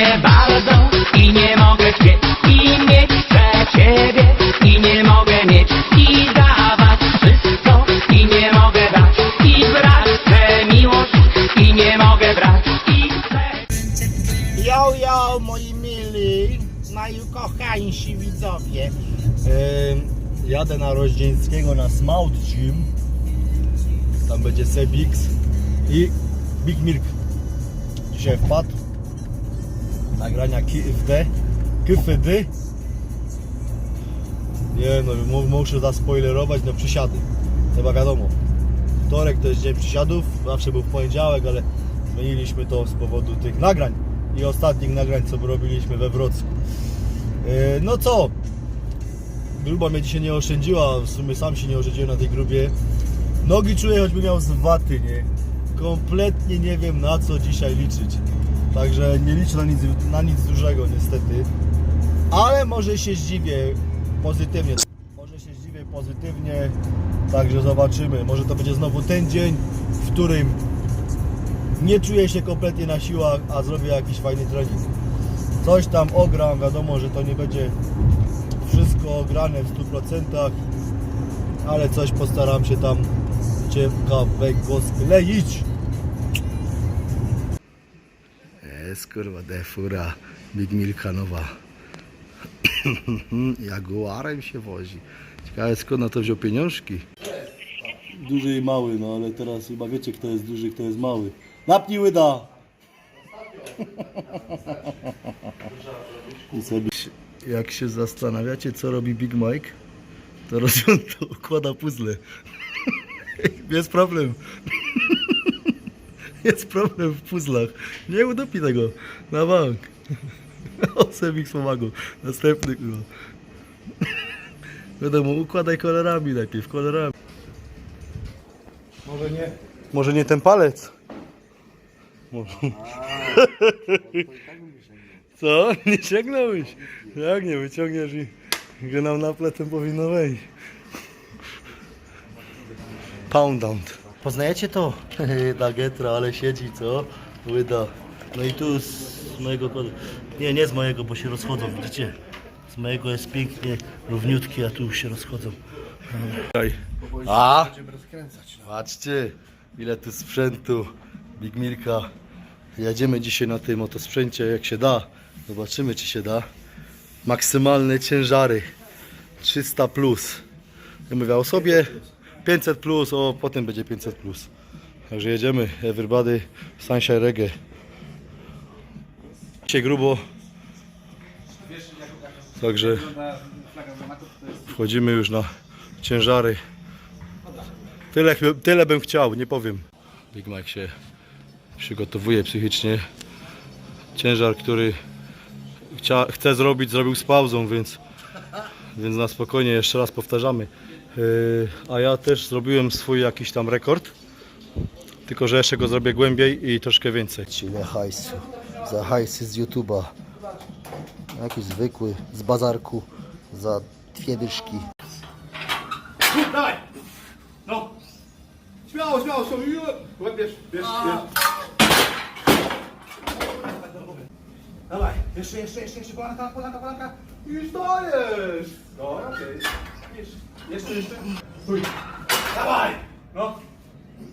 cię bardzo i nie mogę chcieć i mieć chcę ciebie i nie mogę mieć i dawać wszystko i nie mogę dać i brać tę miłość i nie mogę brać i chcę Yo, yo, moi mili, najukochańsi widzowie. Em, jadę na Roździeńskiego na Smout Gym. Tam będzie Sebix i Big Milk. Dzisiaj wpadł. Nagrania KFD. KFD. Nie no, mu- muszę zaspoilerować, no przysiady. Chyba wiadomo. Wtorek to jest dzień przysiadów, zawsze był w poniedziałek, ale zmieniliśmy to z powodu tych nagrań i ostatnich nagrań, co robiliśmy we Wrocku. E, No co? Gruba mnie dzisiaj nie oszczędziła, w sumie sam się nie oszczędziłem na tej grubie. Nogi czuję, choćby miał z waty, nie? Kompletnie nie wiem na co dzisiaj liczyć. Także nie liczę na nic, na nic dużego niestety. Ale może się zdziwię pozytywnie. Może się zdziwię pozytywnie. Także zobaczymy. Może to będzie znowu ten dzień, w którym nie czuję się kompletnie na siłach, a zrobię jakiś fajny trening. Coś tam ogram, wiadomo, że to nie będzie wszystko grane w 100%, ale coś postaram się tam ciekawego skleić. Jest kurwa defura Big Milka nowa. Jaguarem się wozi. Ciekawe skąd na to wziął pieniążki. Duży i mały, no ale teraz chyba wiecie kto jest duży, kto jest mały. Napnij łyda! I sobie, jak się zastanawiacie, co robi Big Mike, to robią to układa puzzle. Jest problem. Jest problem w puzzlach. Nie utopi tego. Na bank. O, Semix pomagał. Następny kurwa. Wiadomo, układaj kolorami najpierw, kolorami. Może nie. Może nie ten palec. Może. Co? Nie sięgnąłeś? Jak nie wyciągniesz i że nam na pletem powinno wejść. Pound down. Poznajecie to? Ta getra, ale siedzi, co? Łyda. No i tu z mojego kodu. Nie, nie z mojego, bo się rozchodzą, widzicie? Z mojego jest pięknie równiutki, a tu już się rozchodzą. A! Patrzcie, ile tu sprzętu. Big Milka. Jedziemy dzisiaj na tym oto sprzęcie, jak się da. Zobaczymy, czy się da. Maksymalne ciężary 300 plus. Ja mówię o sobie 500 plus, o potem będzie 500 plus. Także jedziemy, everybody, sunshine reggae. Dzisiaj grubo. Także wchodzimy już na ciężary. Tyle, tyle bym chciał, nie powiem. Big Mac się przygotowuje psychicznie. Ciężar, który chcia, chce zrobić, zrobił z pauzą, więc, więc na spokojnie jeszcze raz powtarzamy. A ja też zrobiłem swój jakiś tam rekord, tylko że jeszcze go zrobię głębiej i troszkę więcej. Ile hajsu, za hajsy z YouTube'a. Jakiś zwykły, z bazarku, za dwie dyszki. Dawaj! No! Śmiało, śmiało, śmiało! Bierz, bierz, bierz. Dawaj, jeszcze, jeszcze, jeszcze, jeszcze, kolanka, kolanka, kolanka. I stojesz! Dobra, okej. Jeszcze, jeszcze, jeszcze. Stój. Dawaj! No!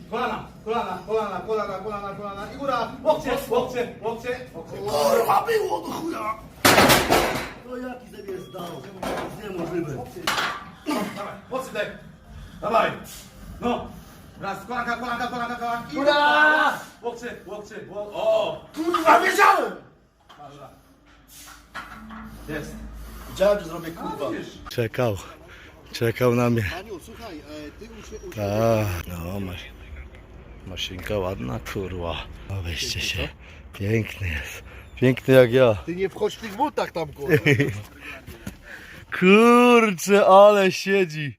Kolana, kolana, kolana, kolana, kolana, kolana i góra! Łokcie, łokcie, łokcie, łokcie. Kurwa było do chuja! No jaki sobie zdał? To jest niemożliwe. Dawaj, dech. Dawaj. No. Raz, kolanka, kolanka, kolanka, kolanka. I góra! Łokcie, łokcie, łok. O! Kurwa wiedziałem! Dobra. Jest. Wiedziałem, że zrobię kurwa. Czekał. Czekał na mnie. Aniu, słuchaj, e, ty uczy... Tak, no masz. Maszynka ładna, kurwa. No weźcie się. Piękny jest. Piękny jak ja. Ty nie wchodź w tych butach tam, kurwa. Kurczę, ale siedzi.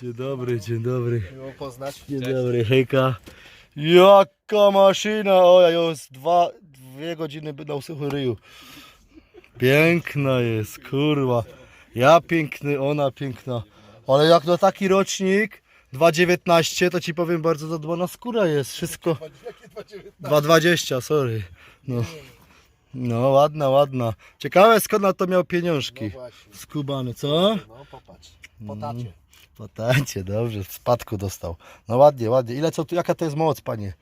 Dzień dobry, dzień dobry. Miło poznać. Dzień dobry, hejka. Jaka maszyna! O, ja już dwa, dwie godziny na usuchu ryju. Piękna jest, kurwa. Ja piękny, ona piękna. Ale jak to taki rocznik 2,19 to ci powiem bardzo zadbana skóra jest. Wszystko. 2,20, sorry. No. No ładna, ładna. Ciekawe skąd na to miał pieniążki. No. Skubany, co? No popatrz. Po tacie. Po tacie, dobrze, w spadku dostał. No ładnie, ładnie. Ile co tu, jaka to jest moc, panie?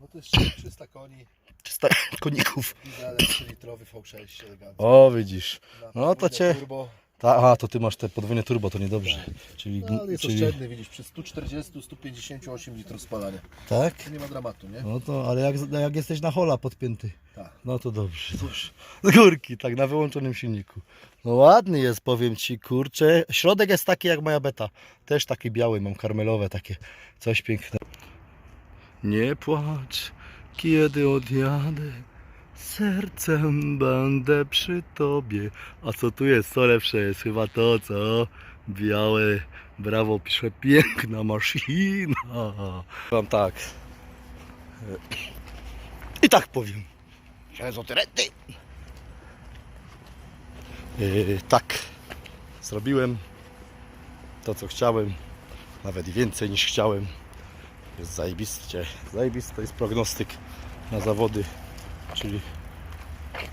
No to jest 300 koni. 300 koników. Diesel 3-litrowy V6 elegancki. O, widzisz. Na No to cię- Turbo. Ta, aha, to ty masz te podwójne turbo, to niedobrze. Czyli, No, ale jest czyli oszczędny, widzisz, przy 140-158 litrów spalania. tak? To nie ma dramatu, nie? No to, ale jak, jak jesteś na hola podpięty, Tak. no to dobrze, dobrze. Z górki, tak, na wyłączonym silniku. No ładny jest, powiem ci, kurczę. Środek jest taki jak moja beta. Też taki biały, mam karmelowe takie. Coś pięknego. Nie płacz, kiedy odjadę. Sercem będę przy tobie. A co tu jest? Co lepsze jest? Chyba to, co? Białe. Brawo, pisze piękna maszyna. Wam tak. I tak powiem. Ezoterety. Yy, tak. Zrobiłem to, co chciałem. Nawet więcej niż chciałem. Jest zajebiście. Zajebisty jest prognostyk na zawody. Czyli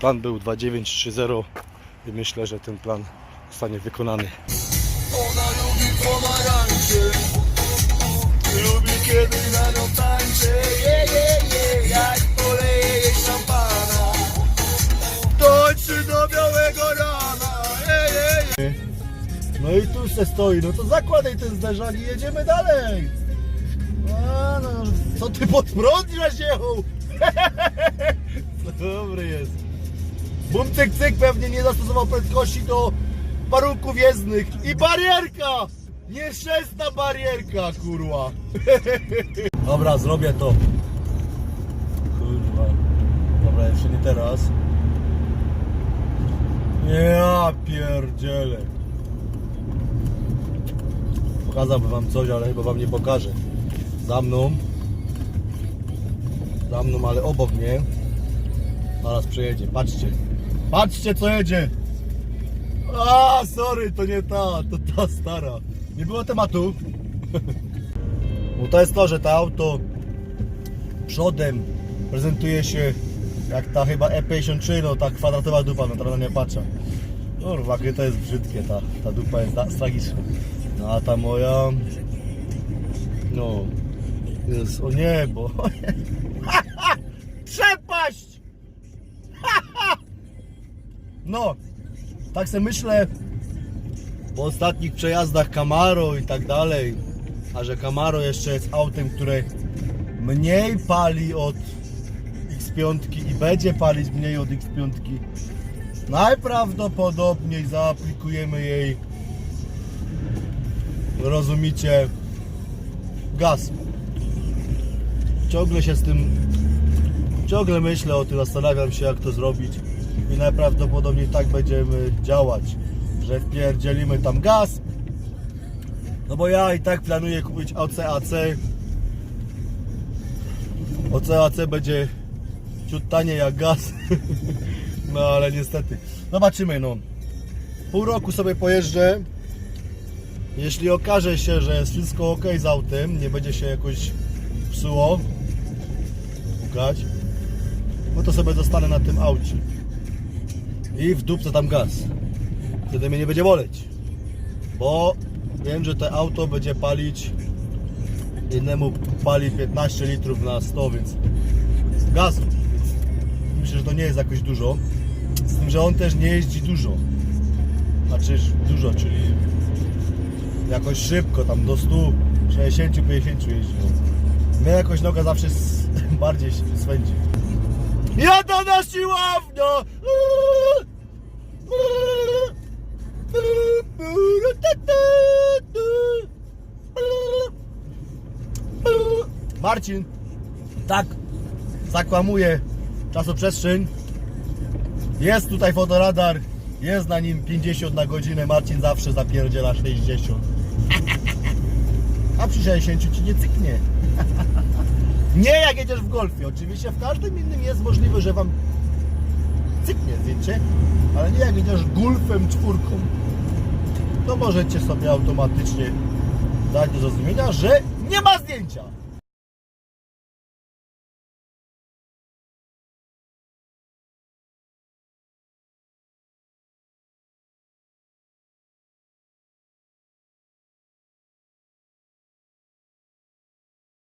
plan był 2.930 i myślę, że ten plan zostanie wykonany. Ona lubi pomarańcze Lubi kiedy na nią tańczę je, je, je, Jak poleje jej szampana Tańczy do białego rana je, je, je. No i tu se stoi, no to zakładaj ten zderzak i jedziemy dalej A no, co ty pod prąd jechał? Dobry jest Bum cyk cyk pewnie nie zastosował prędkości do warunków jezdnych i barierka! Nieszczęsna barierka, kurwa! Dobra, zrobię to. Kurwa. Dobra, jeszcze nie teraz. Ja pierdzielę. Pokazałbym wam coś, ale chyba wam nie pokażę. Za mną. Za mną, ale obok mnie. Zaraz przejedzie, patrzcie. Patrzcie co jedzie. A, sorry, to nie ta, to ta stara. Nie było tematu. Bo to jest to, że to auto przodem prezentuje się jak ta chyba E53, no ta kwadratowa dupa, no teraz nie patrzę. Kurwa, to jest brzydkie, ta, ta dupa jest ta- tragiczna. No a ta moja, no, jest, o niebo. Przepaść! No, tak sobie myślę po ostatnich przejazdach Camaro i tak dalej, a że Camaro jeszcze jest autem, które mniej pali od X5 i będzie palić mniej od X5, najprawdopodobniej zaaplikujemy jej, rozumicie, gaz. Ciągle się z tym, ciągle myślę o tym, zastanawiam się jak to zrobić i najprawdopodobniej tak będziemy działać, że wpierdzielimy tam gaz, no bo ja i tak planuję kupić OCAC. OCAC będzie ciut taniej jak gaz. No ale niestety. Zobaczymy no. Pół roku sobie pojeżdżę. Jeśli okaże się, że jest wszystko ok z autem, nie będzie się jakoś psuło, pukać, no to sobie zostanę na tym aucie. I w dupce tam gaz. Wtedy mnie nie będzie boleć. Bo wiem, że to auto będzie palić innemu pali 15 litrów na 100, więc gazu. Więc myślę, że to nie jest jakoś dużo. Z tym, że on też nie jeździ dużo. Znaczy dużo, czyli jakoś szybko, tam do 160-50 jeździ. no. Mnie jakoś noga zawsze bardziej swędzi. Jada na siłownię! Marcin tak zakłamuje czasoprzestrzeń. Jest tutaj fotoradar, jest na nim 50 na godzinę, Marcin zawsze zapierdziela 60. A przy 60 ci nie cyknie. Nie jak jedziesz w golfie, oczywiście w każdym innym jest możliwe, że wam cyknie zdjęcie, ale nie jak jedziesz golfem czwórką. To możecie sobie automatycznie dać do zrozumienia, że nie ma zdjęcia.